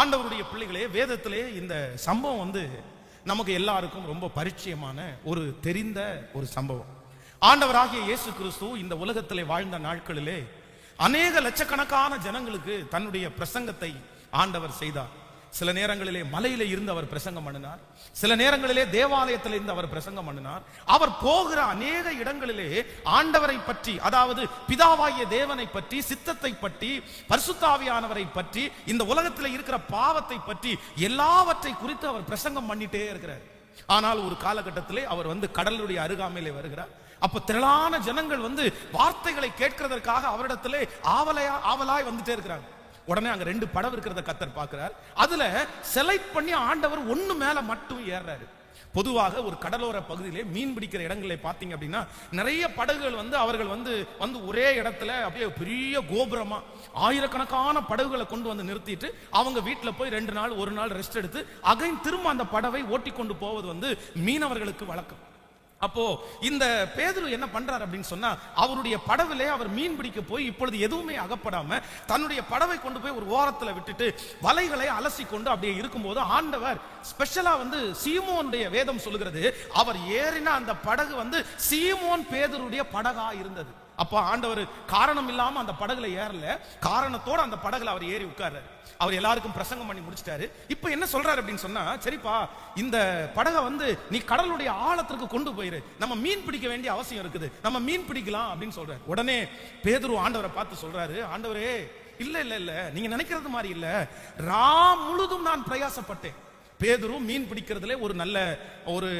ஆண்டவருடைய பிள்ளைகளே வேதத்திலே இந்த சம்பவம் வந்து நமக்கு எல்லாருக்கும் ரொம்ப பரிச்சயமான ஒரு தெரிந்த ஒரு சம்பவம். ஆண்டவராகிய இயேசு கிறிஸ்து இந்த உலகத்திலே வாழ்ந்த நாட்களிலே அநேக லட்சக்கணக்கான ஜனங்களுக்கு தன்னுடைய பிரசங்கத்தை ஆண்டவர் செய்தார். சில நேரங்களிலே மலையில இருந்து அவர் பிரசங்கம் பண்ணினார். சில நேரங்களிலே தேவாலயத்தில் இருந்து அவர் பிரசங்கம் பண்ணினார். அவர் போகிற அநேக இடங்களிலே ஆண்டவரை பற்றி அதாவது பிதாவாகிய தேவனை பற்றி சித்தத்தை பற்றி பரிசுத்தாவியானவரை பற்றி இந்த உலகத்தில் இருக்கிற பாவத்தை பற்றி எல்லாவற்றை குறித்து அவர் பிரசங்கம் பண்ணிட்டே இருக்கிறார். ஆனால் ஒரு காலகட்டத்திலே அவர் வந்து கடலுடைய அருகாமையிலே வருகிறார். அப்ப திரளான ஜனங்கள் வந்து வார்த்தைகளை கேட்கிறதற்காக அவரிடத்திலே ஆவலையா ஆவலாய் வந்துட்டே இருக்கிறாங்க. உடனே அங்க ரெண்டு படவு இருக்கிறத கத்தர் பார்க்கிறார். அதுல செலக்ட் பண்ணி ஆண்டவர் ஒண்ணு மேல மட்டும் ஏறாரு பொதுவாக ஒரு கடலோர பகுதியிலே மீன் பிடிக்கிற இடங்களை பார்த்தீங்க அப்படின்னா நிறைய படகுகள் வந்து அவர்கள் வந்து வந்து ஒரே இடத்துல அப்படியே பெரிய கோபுரமா ஆயிரக்கணக்கான படகுகளை கொண்டு வந்து நிறுத்திட்டு அவங்க வீட்டில் போய் ரெண்டு நாள் ஒரு நாள் ரெஸ்ட் எடுத்து அகைன் திரும்ப அந்த படவை ஓட்டி கொண்டு போவது வந்து மீனவர்களுக்கு வழக்கம். அப்போ இந்த பேதுரு என்ன பண்றாரு அப்படின்னு சொன்னா அவருடைய படவிலே அவர் மீன் பிடிக்க போய் இப்பொழுது எதுவுமே அகப்படாம தன்னுடைய படவை கொண்டு போய் ஒரு ஓரத்துல விட்டுட்டு வலைகளை அலசி கொண்டு அப்படியே இருக்கும்போது ஆண்டவர் ஸ்பெஷலா வந்து சீமோனுடைய வேதம் சொல்லுகிறது அவர் ஏறின அந்த படகு வந்து சீமோன் பேதருடைய படகா இருந்தது. அப்போ ஆண்டவர் காரணம் இல்லாம அந்த படகுல ஏறல காரணத்தோட அந்த படகுல அவர் ஏறி உட்கார்றாரு. அவர் எல்லாருக்கும் பிரசங்கம் பண்ணி முடிச்சிட்டாரு. இப்போ என்ன சொல்றாரு அப்படின்னு சொன்னா சரிப்பா இந்த படகை வந்து நீ கடலுடைய ஆழத்திற்கு கொண்டு போயிரு. நம்ம மீன் பிடிக்க வேண்டிய அவசியம் இருக்குது. நம்ம மீன் பிடிக்கலாம் அப்படின்னு சொல்றாரு. உடனே பேதுரு ஆண்டவரை பார்த்து சொல்றாரு ஆண்டவரே இல்ல இல்ல இல்ல நீங்க நினைக்கிறது மாதிரி இல்ல. ரா முழுதும் நான் பிரயாசப்பட்டேன். பேதுரு மீன் பிடிக்கிறதுல ஒரு நல்ல ஒரு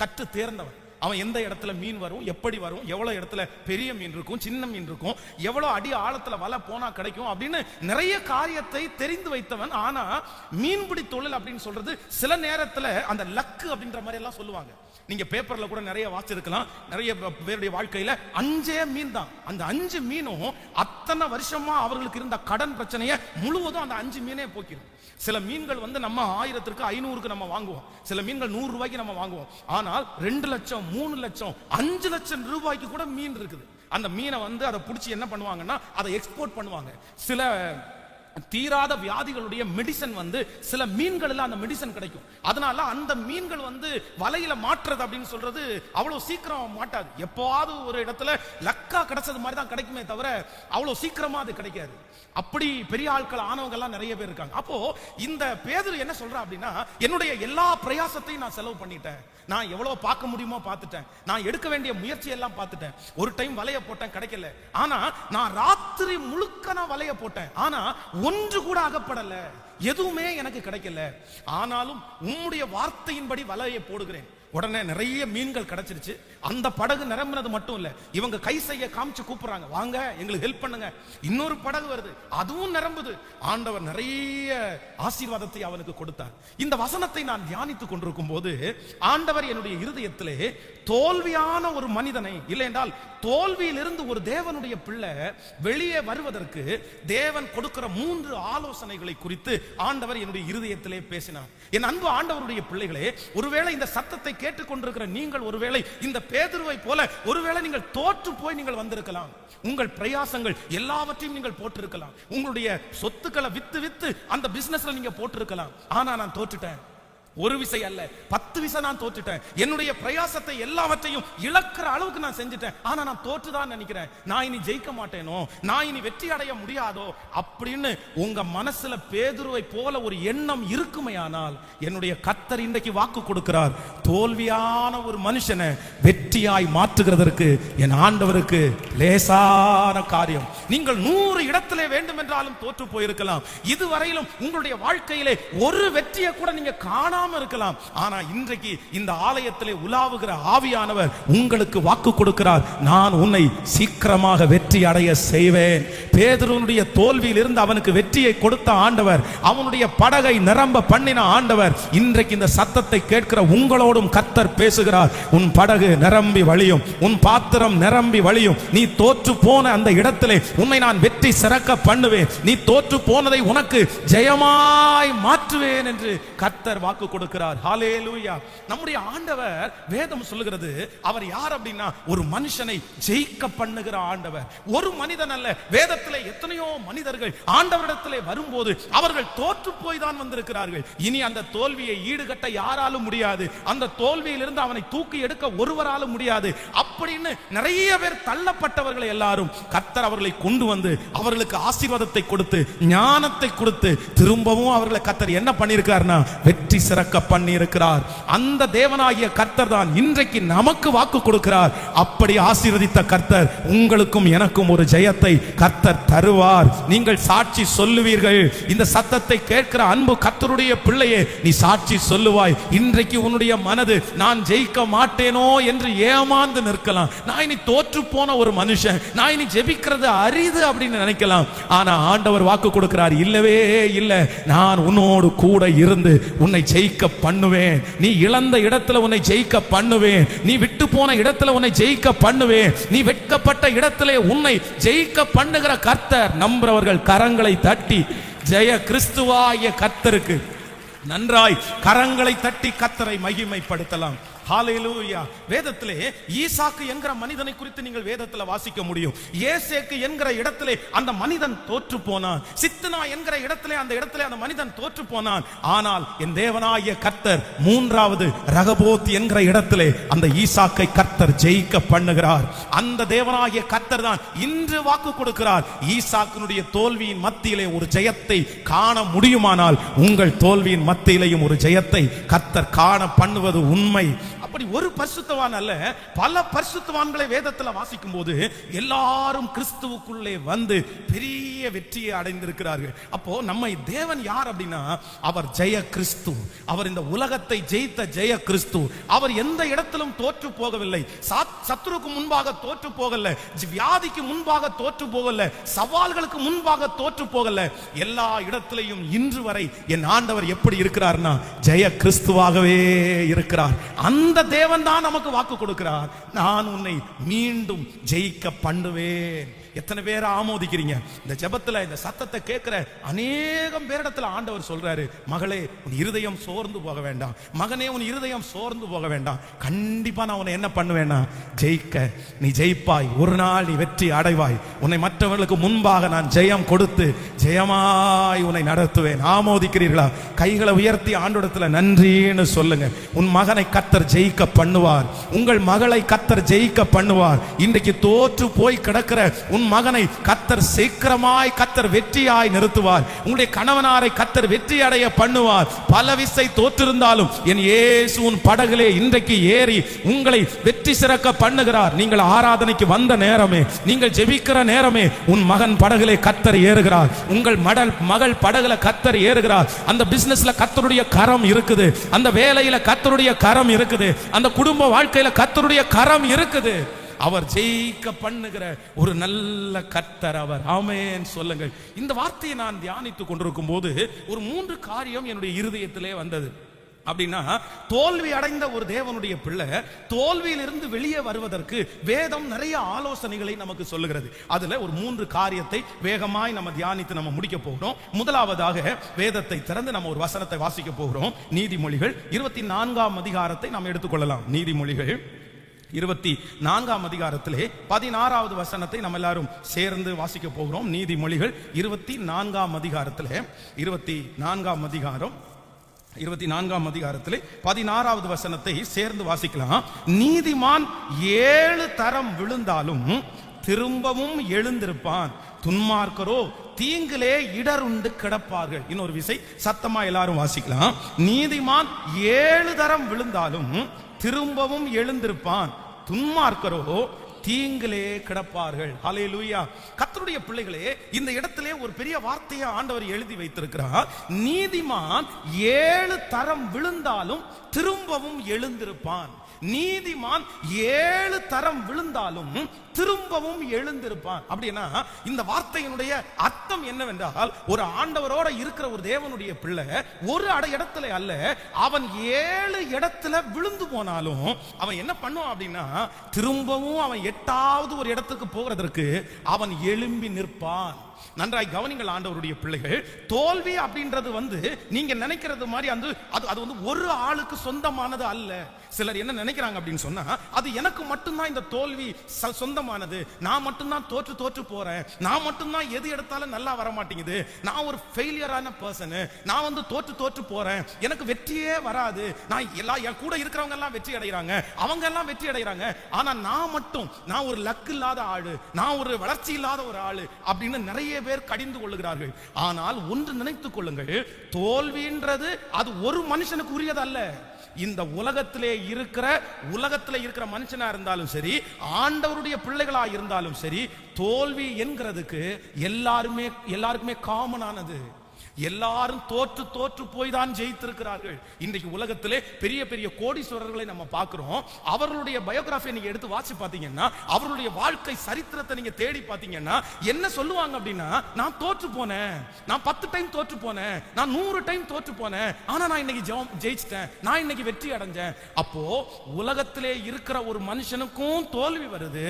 கற்று தேர்ந்தவன். அவன் எந்த இடத்துல மீன் வரும் எப்படி வரும் எவ்வளோ இடத்துல பெரிய மீன் இருக்கும் சின்ன மீன் இருக்கும் எவ்வளோ அடி ஆழத்தில் வலை போனால் கிடைக்கும் அப்படின்னு நிறைய காரியத்தை தெரிந்து வைத்தவன். ஆனால் மீன்பிடி தொழில் அப்படின்னு சொல்றது சில நேரத்தில் அந்த லக்கு அப்படின்ற மாதிரி எல்லாம் சொல்லுவாங்க. நீங்க பேப்பர்ல கூட நிறைய வாசிச்சிருக்கலாம் நிறைய பேருடைய வாழ்க்கையில அஞ்சே மீன் தான். அந்த அஞ்சு மீனும் அத்தனை வருஷமா அவர்களுக்கு இருந்த கடன் பிரச்சனையை முழுவதும் அந்த அஞ்சு மீனே போக்கிடும் சில மீன்கள் வந்து நம்ம ஆயிரத்திற்கு ஐநூறுக்கு நம்ம வாங்குவோம். சில மீன்கள் நூறு ரூபாய்க்கு நம்ம வாங்குவோம். ஆனால் ரெண்டு லட்சம் மூணு லட்சம் அஞ்சு லட்சம் ரூபாய்க்கு கூட மீன் இருக்குது. அந்த மீனை வந்து அதை பிடிச்சி என்ன பண்ணுவாங்கன்னா அதை எக்ஸ்போர்ட் பண்ணுவாங்க. சில தீராத வியாதிகளுடைய மெடிசன் வந்து சில மீன்களில் அந்த மெடிசன் கிடைக்கும். அதனால அந்த மீன்கள் வந்து வலையில மாற்றுறது அப்படின்னு சொல்றது அவ்வளவு சீக்கிரம் மாட்டாது. எப்போவாது ஒரு இடத்துல லக்கா கிடைச்சது மாதிரி தான் கிடைக்குமே தவிர அவ்வளவு சீக்கிரமா அது கிடைக்காது. அப்படி பெரிய ஆட்கள் ஆனவங்க எல்லாம் நிறைய பேர் இருக்காங்க. அப்போ இந்த பேதர் என்ன சொல்றா அப்படின்னா என்னுடைய எல்லா பிரயாசத்தையும் நான் செலவு பண்ணிட்டேன். நான் எவ்வளவு பார்க்க முடியுமோ பார்த்துட்டேன். நான் எடுக்க வேண்டிய முயற்சி எல்லாம் பார்த்துட்டேன். ஒரு டைம் வலைய போட்டேன் கிடைக்கல. ஆனா நான் ராத்திரி முழுக்க நான் வலைய போட்டேன். ஆனா ஒன்று கூட அகப்படல எதுவுமே எனக்கு கிடைக்கல. ஆனாலும் உம்முடைய வார்த்தையின்படி வலையை போடுகிறேன். உடனே நிறைய மீன்கள் கிடைச்சிருச்சு. அந்த படகு நிரம்பினது மட்டும் இல்ல இவங்க கை செய்ய காமிச்சு கூப்பிடுறாங்க. வாங்க எங்களுக்கு ஹெல்ப் பண்ணுங்க. இன்னொரு படகு வருது அதுவும் நிரம்புது. ஆண்டவர் நிறைய ஆசீர்வாதத்தை அவனுக்கு கொடுத்தார். இந்த வசனத்தை நான் தியானித்துக் கொண்டிருக்கும் போது ஆண்டவர் என்னுடைய இருதயத்திலே தோல்வியான ஒரு மனிதனை இல்லை என்றால் தோல்வியிலிருந்து ஒரு தேவனுடைய பிள்ளை வெளியே வருவதற்கு தேவன் கொடுக்கிற மூன்று ஆலோசனைகளை குறித்து ஆண்டவர் என்னுடைய இருதயத்திலே பேசினார். என் அன்பு ஆண்டவருடைய பிள்ளைகளே ஒருவேளை இந்த சத்தத்தை கேட்டுக்கொண்டிருக்கிற நீங்கள் ஒருவேளை இந்த பேதுருவை போல ஒருவேளை நீங்கள் தோற்று போய் நீங்கள் வந்திருக்கலாம். உங்கள் பிரயாசங்கள் எல்லாவற்றையும் நீங்கள் போட்டிருக்கலாம். உங்களுடைய சொத்துக்களை வித்து வித்து அந்த பிசினஸ்ல நீங்க போட்டிருக்கலாம். ஆனா நான் தோற்றுட்டேன். ஒரு விசை அல்ல பத்து விசை நான் தோற்றுட்டேன். என்னுடைய பிரயாசத்தை எல்லாவற்றையும் இழக்கிற அளவுக்கு நான் செஞ்சுட்டேன். ஆனா நான் தோற்றுதான் நினைக்கிறேன். நான் இனி ஜெயிக்க மாட்டேனோ? நான் இனி வெற்றி அடைய முடியாதோ? அப்படின்னு உங்க மனசுல பேதுருவை போல ஒரு எண்ணம் இருக்குமே ஆனால் என்னுடைய கத்தர் இன்றைக்கு வாக்கு கொடுக்கிறார். தோல்வியான ஒரு மனுஷனை வெற்றியாய் மாற்றுகிறதற்கு என் ஆண்டவருக்கு லேசான காரியம். நீங்கள் நூறு இடத்திலே வேண்டும் என்றாலும் தோற்று போயிருக்கலாம். இதுவரையிலும் உங்களுடைய வாழ்க்கையிலே ஒரு வெற்றியை கூட நீங்க காணாம இருக்கலாம். ஆனா இன்றைக்கு இந்த ஆலயத்திலே உலாவுகிற ஆவியானவர் உங்களுக்கு வாக்கு கொடுக்கிறார். நான் உன்னை சீக்கிரமாக வெற்றி அடைய செய்வேன். பேதுருனுடைய தோல்வியில் இருந்து அவனுக்கு வெற்றியை கொடுத்த ஆண்டவர் அவனுடைய படகை நிரம்ப பண்ணின ஆண்டவர் இன்றைக்கு இந்த சத்தத்தை கேட்கிற உங்களோடும் கத்தர் பேசுகிறார். உன் படகு நிரம்பி வழியும் உன் பாத்திரம் நிரம்பி வழியும். நீ தோற்று போன அந்த இடத்திலே உன்னை நான் வெற்றி சிறக்க பண்ணுவேன். நீ தோற்று போனதை உனக்கு ஜெயமாய் மாற்றுவேன் என்று கத்தர் வாக்கு கொடுக்கிறார். ஹாலே லூயா நம்முடைய ஆண்டவர் வேதம் சொல்லுகிறது அவர் யார் அப்படின்னா ஒரு மனுஷனை ஜெயிக்க பண்ணுகிற ஆண்டவர். ஒரு மனிதன் அல்ல வேதத்தில் எத்தனையோ மனிதர்கள் ஆண்டவரிடத்திலே வரும்போது அவர்கள் தோற்று போய் தான் வந்திருக்கிறார்கள். இனி அந்த தோல்வியை ஈடுகட்ட யாராலும் முடியாது. அந்த தோல்வியிலிருந்து அவனை தூக்கி எடுக்க ஒருவராலும் முடியாது. அப்படின்னு நிறைய பேர் தள்ளப்பட்டவர்களை எல்லாரும் கத்தர் அவர்களை கொண்டு வந்து அவர்களுக்கு ஆசீர்வாதத்தை கொடுத்து ஞானத்தை கொடுத்து திரும்பவும் அவர்களை கத்தர் என்ன பண்ணியிருக்காருன்னா வெற்றி சிற சிறக்க பண்ணி இருக்கிறார் அந்த தேவனாகிய கர்த்தர் தான் இன்றைக்கு நமக்கு வாக்கு கொடுக்கிறார். அப்படி ஆசீர்வதித்த கர்த்தர் உங்களுக்கும் எனக்கும் ஒரு ஜெயத்தை கர்த்தர் தருவார். நீங்கள் சாட்சி சொல்லுவீர்கள். இந்த சத்தத்தை கேட்கிற அன்பு கர்த்தருடைய பிள்ளையே நீ சாட்சி சொல்லுவாய். இன்றைக்கு உன்னுடைய மனது நான் ஜெயிக்க மாட்டேனோ என்று ஏமாந்து நிற்கலாம். நான் இனி தோற்று போன ஒரு மனுஷன். நான் இனி ஜெபிக்கிறது அரிது அப்படின்னு நினைக்கலாம். ஆனா ஆண்டவர் வாக்கு கொடுக்கிறார் இல்லவே இல்லை. நான் உன்னோடு கூட இருந்து உன்னை ஜெயிக்க பண்ணுவேன் நீ இழந்த இடத்துல உன்னை ஜெயிக்க பண்ணுவேன் நீ விட்டு போன இடத்துல உன்னை ஜெயிக்க பண்ணுவேன் நீ வெட்கப்பட்ட இடத்துல உன்னை ஜெயிக்க பண்ணுகிற கர்த்தர் நம்புறவர்கள் கரங்களை தட்டி ஜெய கிறிஸ்துவாகிய கர்த்தருக்கு நன்றாய். கரங்களை தட்டி கத்தரை மகிமைப்படுத்தலாம். ஹalleluya. வேதத்திலே ஈசாக்கு என்கிற மனிதனை குறித்து நீங்கள் வேதத்தில் வாசிக்க முடியும். ஏசேக்கு என்கிற இடத்திலே அந்த மனிதன் தோற்று போனான். சித்தனா என்கிற இடத்திலே அந்த இடத்திலே அந்த மனிதன் தோற்று போனான். ஆனால் என் தேவனாகிய கர்த்தர் மூன்றாவது ரகபோத் என்கிற இடத்திலே அந்த ஈசாக்கை கர்த்தர் ஜெயிக்க பண்ணுகிறார். அந்த தேவனாகிய கர்த்தர் தான் இன்று வாக்கு கொடுக்கிறார். ஈசாக்கினுடைய தோல்வியின் மத்தியிலே ஒரு ஜெயத்தை காண முடியுமானால் உங்கள் தோல்வியின் மத்தியிலேயும் ஒரு ஜெயத்தை கர்த்தர் காண பண்ணுவது உண்மை. அப்படி ஒரு பரிசுத்தவான் அல்ல பல பரிசுத்தவான்களை வேதத்துல வாசிக்கும் போது எல்லாரும் கிறிஸ்துவுக்குள்ளே வந்து பெரிய வெற்றியை அடைந்திருக்கிறார்கள். அப்போ நம்மை தேவன் யார் அப்படின்னா அவர் ஜெய கிறிஸ்து. அவர் இந்த உலகத்தை ஜெயித்த ஜெய கிறிஸ்து. அவர் எந்த இடத்திலும் தோற்று போகவில்லை. சாத்- சத்துருக்கு முன்பாக தோற்று போகல. வியாதிக்கு முன்பாக தோற்று போகல. சவால்களுக்கு முன்பாக தோற்று போகல. எல்லா இடத்திலையும் இன்று வரை என் ஆண்டவர் எப்படி இருக்கிறார்னா ஜெய கிறிஸ்துவாகவே இருக்கிறார். அந்த தேவன் தான் நமக்கு வாக்கு கொடுக்கிறார். நான் உன்னை மீண்டும் ஜெயிக்க பண்ணுவேன். எத்தனை பேர் ஆமோதிக்கிறீங்க? இந்த ஜெபத்துல இந்த சத்தத்தை கேட்கிற அநேகம் பேரிடத்துல ஆண்டவர் சொல்றாரு மகளே உன் இருதயம் சோர்ந்து போக வேண்டாம். மகனே உன் இருதயம் சோர்ந்து போக வேண்டாம். கண்டிப்பா நான் உன்னை என்ன பண்ணுவேன்னா ஜெயிக்க. நீ ஜெயிப்பாய். ஒரு நாள் நீ வெற்றி அடைவாய். உன்னை மற்றவர்களுக்கு முன்பாக நான் ஜெயம் கொடுத்து ஜெயமாய் உன்னை நடத்துவேன். ஆமோதிக்கிறீர்களா? கைகளை உயர்த்தி ஆண்டோடத்துல நன்றின்னு சொல்லுங்க. உன் மகனை கத்தர் ஜெயிக்க பண்ணுவார். உங்கள் மகளை கத்தர் ஜெயிக்க பண்ணுவார். இன்றைக்கு தோற்று போய் கிடக்கிற உன் மகனை கத்தர் சீக்கிரமாய் கத்தர் வெற்றியாய் நிறுத்துவார். உங்களுடைய கணவனாரை கத்தர் வெற்றி அடைய பண்ணுவார். பல விசை தோற்றிருந்தாலும் என் இயேசு உன் படகுலே இன்றைக்கு ஏறி உங்களை வெற்றி சிறக்க பண்ணுகிறார். நீங்கள் ஆராதனைக்கு வந்த நேரமே நீங்கள் ஜெபிக்கிற நேரமே உன் மகன் படகுலே கத்தர் ஏறுகிறார். உங்கள் மடல் மகள் படகுல கத்தர் ஏறுகிறார். அந்த பிசினஸ்ல கத்தருடைய கரம் இருக்குது. அந்த வேலையில கத்தருடைய கரம் இருக்குது. அந்த குடும்ப வாழ்க்கையில கத்தருடைய கரம் இருக்குது. அவர் ஜெயிக்க பண்ணுகிற ஒரு நல்ல கத்தர் அவர். ஆமேன். சொல்லுங்கள். இந்த வார்த்தையை நான் தியானித்துக் கொண்டிருக்கும் போது ஒரு மூன்று காரியம் என்னுடைய இருதயத்திலே வந்தது. அப்படின்னா தோல்வி அடைந்த ஒரு தேவனுடைய பிள்ளை தோல்வியிலிருந்து வெளியே வருவதற்கு வேதம் நிறைய ஆலோசனைகளை நமக்கு சொல்லுகிறது. அதுல ஒரு மூன்று காரியத்தை வேகமாய் நம்ம தியானித்து நம்ம முடிக்க போகிறோம். முதலாவதாக வேதத்தை திறந்து நம்ம ஒரு வசனத்தை வாசிக்க போகிறோம். நீதிமொழிகள் இருபத்தி நான்காம் அதிகாரத்தை நாம் எடுத்துக்கொள்ளலாம் நீதிமொழிகள் இருபத்தி நான்காம் அதிகாரத்திலே பதினாறாவது வசனத்தை நம்ம எல்லாரும் சேர்ந்து வாசிக்க போகிறோம். நீதிமொழிகள் இருபத்தி நான்காம் அதிகாரத்திலே இருபத்தி நான்காம் அதிகாரம் இருபத்தி நான்காம் அதிகாரத்தில் பதினாறாவது வசனத்தை சேர்ந்து வாசிக்கலாம். நீதிமான் ஏழு தரம் விழுந்தாலும் திரும்பவும் எழுந்திருப்பான். துன்மார்க்கரோ தீங்கிலே இடருண்டு கிடப்பார்கள். இன்னொரு விசை சத்தமா எல்லாரும் வாசிக்கலாம். நீதிமான் ஏழு தரம் விழுந்தாலும் திரும்பவும் எழுந்திருப்பான். துன்மார்க்கரோ தீங்கிலே கிடப்பார்கள். அலையே லூயா கத்தருடைய பிள்ளைகளே இந்த இடத்திலே ஒரு பெரிய வார்த்தையை ஆண்டவர் எழுதி வைத்திருக்கிறார். நீதிமான் ஏழு தரம் விழுந்தாலும் திரும்பவும் எழுந்திருப்பான். நீதிமான் ஏழு தரம் விழுந்தாலும் திரும்பவும் எழுந்திருப்பான். அப்படின்னா இந்த வார்த்தையினுடைய அர்த்தம் என்னவென்றால் ஒரு ஆண்டவரோட இருக்கிற ஒரு தேவனுடைய பிள்ளை ஒரு அட இடத்துல அல்ல அவன் ஏழு இடத்துல விழுந்து போனாலும் அவன் என்ன பண்ணுவான் அப்படின்னா திரும்பவும் அவன் எட்டாவது ஒரு இடத்துக்கு போகிறதற்கு அவன் எழும்பி நிற்பான். நன்றாய் கவனிங்கள் ஆண்டவருடைய பிள்ளைகள். தோல்வி அப்படின்றது வந்து நீங்க நினைக்கிறது மாதிரி அந்த அது அது வந்து ஒரு ஆளுக்கு சொந்தமானது அல்ல. சிலர் என்ன நினைக்கிறாங்க அப்படின்னு சொன்னா அது எனக்கு மட்டும்தான் இந்த தோல்வி ச- சொந்தமானது. நான் மட்டும்தான் தோற்று தோற்று போறேன். நான் மட்டும்தான் எது எடுத்தாலும் நல்லா வர மாட்டேங்குது நான் ஒரு ஃபெயிலியரான பர்சனு நான் வந்து தோற்று தோற்று போறேன். எனக்கு வெற்றியே வராது. நான் எல்லா என் கூட இருக்கிறவங்க எல்லாம் வெற்றி அடைகிறாங்க. அவங்க எல்லாம் வெற்றி அடைகிறாங்க. ஆனா நான் மட்டும் நான் ஒரு லக் இல்லாத ஆளு. நான் ஒரு வளர்ச்சி இல்லாத ஒரு ஆளு அப்படின்னு நிறைய பேர் கடிந்து கொள்ளுகிறார்கள். ஆனால் ஒன்று நினைத்துக் கொள்ளுங்கள் தோல்வின்றது அது ஒரு மனுஷனுக்கு உரியது அல்ல இந்த உலகத்திலே இருக்கிற உலகத்தில் இருக்கிற மனுஷனா இருந்தாலும் சரி ஆண்டவருடைய பிள்ளைகளா இருந்தாலும் சரி தோல்வி என்கிறதுக்கு எல்லாருமே எல்லாருக்குமே காமனானது எல்லாரும் தோற்று தோற்று போய் தான் ஜெயித்திருக்கிறார்கள். இன்றைக்கு உலகத்திலே பெரிய பெரிய கோடீஸ்வரர்களை நம்ம பார்க்கிறோம். அவர்களுடைய பயோகிராஃபி நீங்க எடுத்து வாசி பார்த்தீங்கன்னா அவர்களுடைய வாழ்க்கை சரித்திரத்தை நீங்க தேடி பார்த்தீங்கன்னா என்ன சொல்லுவாங்க அப்படின்னா நான் தோற்று போனேன். நான் பத்து டைம் தோற்று போனேன். நான் நூறு டைம் தோற்று போனேன். ஆனா நான் இன்னைக்கு ஜெபம் ஜெயிச்சிட்டேன். நான் இன்னைக்கு வெற்றி அடைஞ்சேன். அப்போ உலகத்திலே இருக்கிற ஒரு மனுஷனுக்கும் தோல்வி வருது.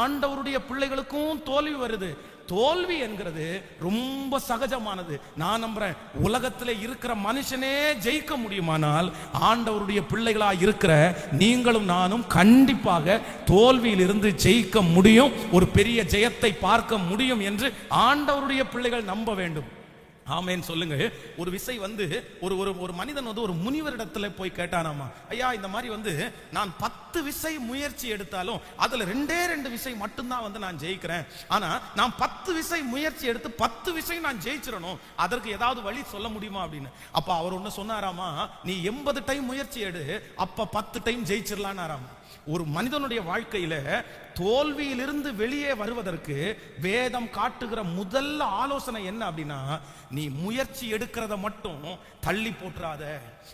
ஆண்டவருடைய பிள்ளைகளுக்கும் தோல்வி வருது. தோல்வி என்கிறது ரொம்ப சகஜமானது. நான் நம்புறேன் உலகத்தில் இருக்கிற மனுஷனே ஜெயிக்க முடியுமானால் ஆண்டவருடைய பிள்ளைகளாக இருக்கிற நீங்களும் நானும் கண்டிப்பாக தோல்வியில் இருந்து ஜெயிக்க முடியும் ஒரு பெரிய ஜெயத்தை பார்க்க முடியும் என்று ஆண்டவருடைய பிள்ளைகள் நம்ப வேண்டும். ஆமேன்னு சொல்லுங்க. ஒரு விசை வந்து ஒரு ஒரு ஒரு மனிதன் வந்து ஒரு முனிவரிடத்துல போய் கேட்டானாமா ஐயா இந்த மாதிரி வந்து நான் பத்து விசை முயற்சி எடுத்தாலும் அதுல ரெண்டே ரெண்டு விசை மட்டும்தான் வந்து நான் ஜெயிக்கிறேன். ஆனா நான் பத்து விசை முயற்சி எடுத்து பத்து விசை நான் ஜெயிச்சிடணும். அதற்கு ஏதாவது வழி சொல்ல முடியுமா? அப்படின்னு. அப்ப அவர் ஒன்னு சொன்னாராமா நீ எண்பது டைம் முயற்சி எடு அப்ப பத்து டைம் ஜெயிச்சிடலான்னாராமா ஒரு மனிதனுடைய வாழ்க்கையில தோல்வியிலிருந்து வெளியே வருவதற்கு வேதம் காட்டுகிற முதல் ஆலோசனை என்ன அப்படின்னா நீ முயற்சி எடுக்கிறத மட்டும் தள்ளி போட்டுறாத.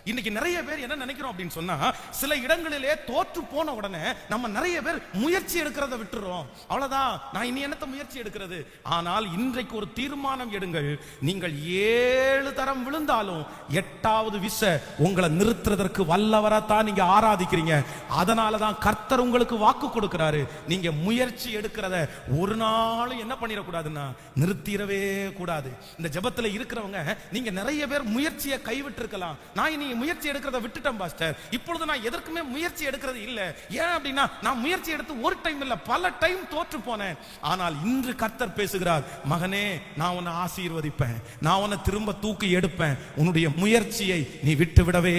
இன்னைக்கு நிறைய பேர் என்ன நினைக்கிறோம் அப்படின்னு சொன்னா சில இடங்களிலே தோற்று போன உடனே நம்ம நிறைய பேர் முயற்சி எடுக்கிறத விட்டுறோம். அவ்வளவுதான். நான் இனி என்னத்த முயற்சி எடுக்கிறது? ஆனால் இன்றைக்கு ஒரு தீர்மானம் எடுங்கள். நீங்கள் ஏழு தரம் விழுந்தாலும் எட்டாவது விச உங்களை நிறுத்துறதற்கு வல்லவரத்தான் நீங்க ஆராதிக்கிறீங்க. அதனாலதான் தான் கர்த்தர் உங்களுக்கு வாக்கு கொடுக்கிறாரு. நீங்க முயற்சி எடுக்கிறத ஒரு நாளும் என்ன பண்ணிடக்கூடாதுன்னா நிறுத்திடவே கூடாது. இந்த ஜெபத்துல இருக்கிறவங்க நீங்க நிறைய பேர் முயற்சியை கைவிட்டு இருக்கலாம் நான் இனி முயற்சி எடுக்கிறத விட்டுட்டேன் பாஸ்டர். இப்பொழுது நான் எதற்குமே முயற்சி எடுக்கிறது இல்லை. ஏன் அப்படின்னா நான் முயற்சி எடுத்து ஒரு டைம் இல்லை பல டைம் தோற்று போனேன். ஆனால் இன்று கர்த்தர் பேசுகிறார் மகனே நான் உன்னை ஆசீர்வதிப்பேன். நான் உன்னை திரும்ப தூக்கி எடுப்பேன். உன்னுடைய முயற்சியை நீ விட்டு விடவே